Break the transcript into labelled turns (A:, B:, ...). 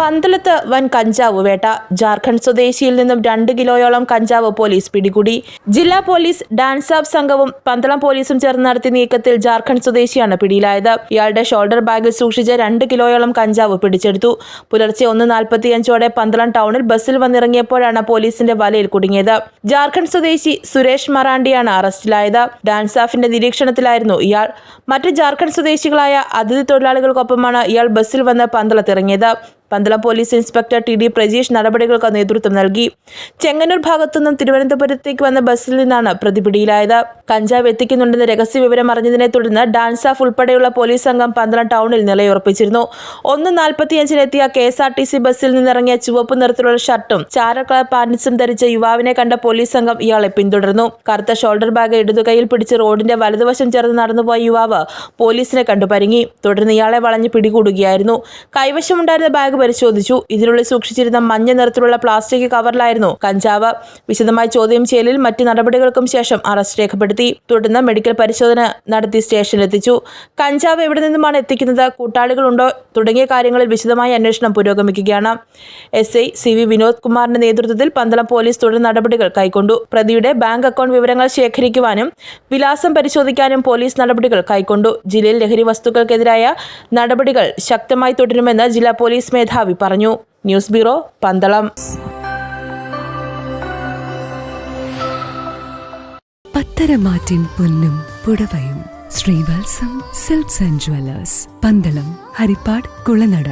A: പന്തളത്ത് വൻ കഞ്ചാവ് വേട്ട. ജാർഖണ്ഡ് സ്വദേശിയിൽ നിന്നും രണ്ട് കിലോയോളം കഞ്ചാവ് പോലീസ് പിടികൂടി. ജില്ലാ പോലീസ് ഡാൻസ് ഓഫ് സംഘവും പന്തളം പോലീസും ചേർന്ന് നടത്തിയ നീക്കത്തിൽ ജാർഖണ്ഡ് സ്വദേശിയാണ് പിടിയിലായത്. ഇയാളുടെ ഷോൾഡർ ബാഗിൽ സൂക്ഷിച്ച രണ്ട് കിലോയോളം കഞ്ചാവ് പിടിച്ചെടുത്തു. പുലർച്ചെ ഒന്ന് നാൽപ്പത്തിയഞ്ചോടെ പന്തളം ടൗണിൽ ബസ്സിൽ വന്നിറങ്ങിയപ്പോഴാണ് പോലീസിന്റെ വലയിൽ കുടുങ്ങിയത്. ജാർഖണ്ഡ് സ്വദേശി സുരേഷ് മറാണ്ടിയാണ് അറസ്റ്റിലായത്. ഡാൻസ് ഓഫിന്റെ നിരീക്ഷണത്തിലായിരുന്നു ഇയാൾ. മറ്റ് ജാർഖണ്ഡ് സ്വദേശികളായ അതിഥി തൊഴിലാളികൾക്കൊപ്പമാണ് ഇയാൾ ബസ്സിൽ വന്ന് പന്തളത്തിറങ്ങിയത്. Pandalam police inspector T D Prajeesh നടപടികൾക്ക് നേതൃത്വം നൽകി. ചെങ്ങന്നൂർ ഭാഗത്തുനിന്നും തിരുവനന്തപുരത്തേക്ക് വന്ന ബസ്സിൽ നിന്നാണ് പ്രതി പിടിയിലായത്. കഞ്ചാവ് എത്തിക്കുന്നുണ്ടെന്ന് രഹസ്യ വിവരം അറിഞ്ഞതിനെ തുടർന്ന് ഡാൻസ് ഓഫ് ഉൾപ്പെടെയുള്ള പോലീസ് സംഘം പന്തളം ടൗണിൽ നിലയുറപ്പിച്ചിരുന്നു. ഒന്ന് നാൽപ്പത്തിയഞ്ചിനെത്തിയ K S R T C ബസ്സിൽ നിന്നിറങ്ങിയ ചുവപ്പ് നിറത്തിലുള്ള ഷർട്ടും ചാര കളർ പാൻസും ധരിച്ച യുവാവിനെ കണ്ട പോലീസ് സംഘം ഇയാളെ പിന്തുടർന്നു. കറുത്ത ഷോൾഡർ ബാഗ് ഇടതുകൈയിൽ പിടിച്ച് റോഡിന്റെ വലതുവശം ചേർന്ന് നടന്നുപോയ യുവാവ് പോലീസിനെ കണ്ടു പരിങ്ങി. തുടർന്ന് ഇയാളെ വളഞ്ഞ് പിടികൂടുകയായിരുന്നു. കൈവശമുണ്ടായിരുന്ന ബാഗ് പരിശോധിച്ചു. ഇതിനുള്ളിൽ സൂക്ഷിച്ചിരുന്ന മഞ്ഞ നിറത്തിലുള്ള പ്ലാസ്റ്റിക് കവറിലായിരുന്നു കഞ്ചാവ്. വിശദമായി ചോദ്യം ചെയ്യലിൽ മറ്റ് നടപടികൾക്കും ശേഷം അറസ്റ്റ് രേഖപ്പെടുത്തി. തുടർന്ന് മെഡിക്കൽ പരിശോധന നടത്തി സ്റ്റേഷനിലെത്തിച്ചു. കഞ്ചാവ് എവിടെ നിന്നുമാണ് എത്തിക്കുന്നത്? കൂട്ടാളികളുണ്ടോ? തുടങ്ങിയ കാര്യങ്ങളിൽ വിശദമായ അന്വേഷണം പുരോഗമിക്കുകയാണ്. S I C V Vinod കുമാറിന്റെ നേതൃത്വത്തിൽ പന്തളം പോലീസ് തുടർ നടപടികൾ കൈക്കൊണ്ടു. പ്രതിയുടെ ബാങ്ക് അക്കൗണ്ട് വിവരങ്ങൾ ശേഖരിക്കുവാനും വിലാസം പരിശോധിക്കാനും പോലീസ് നടപടികൾ കൈക്കൊണ്ടു. ജില്ലയിൽ ലഹരി വസ്തുക്കൾക്കെതിരായ നടപടികൾ ശക്തമായി തുടരുമെന്ന് ജില്ലാ പോലീസ് മേധാവി പറഞ്ഞു. News bureau Pandalam.
B: പത്തരമാറ്റിൻ പൊന്നും പുടവയും Sreevalsam silks and jewellers Pandalam Harippad Kulanada.